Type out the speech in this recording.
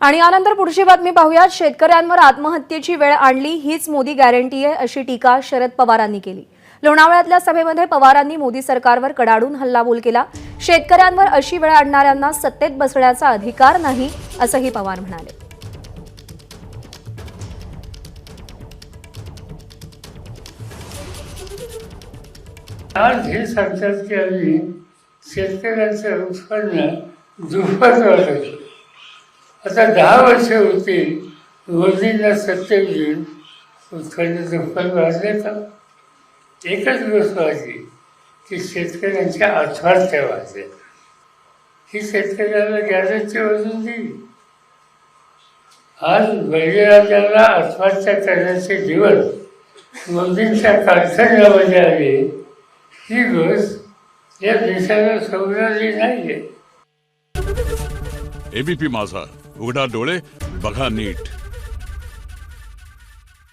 आणि यानंतर पुढची बातमी पाहूयात. शेतकऱ्यांवर आत्महत्येची वेळ आणली हीच मोदी गॅरंटी आहे अशी टीका शरद पवारांनी केली. लोणावळ्यातल्या सभेमध्ये पवारांनी मोदी सरकारवर कडाडून हल्लाबोल केला. शेतकऱ्यांवर अशी वेळ आणणाऱ्यांना सत्तेत बसण्याचा अधिकार नाही असंही पवार म्हणाले. आज हे सांगतात की आम्ही शेतकऱ्यांचं उत्पन्न दुप्पट वाढवलं. आता दहा वर्ष होती. मोदींना सत्य येऊन उत्पन्न दुप्पट वाजले का एकच गोष्ट वाजली की शेतकऱ्यांच्या आत्महत्या वाजल्या ही शेतकऱ्याला गॅरेजची वाजून दिली. आज बळीराजाला आत्महत्या करण्याचे दिवस मोदींच्या कारखान्यामध्ये आले ही गोष्ट या देशाला समजली नाही आहे एबीपी माझा. उघडा डोळे बघा नीट.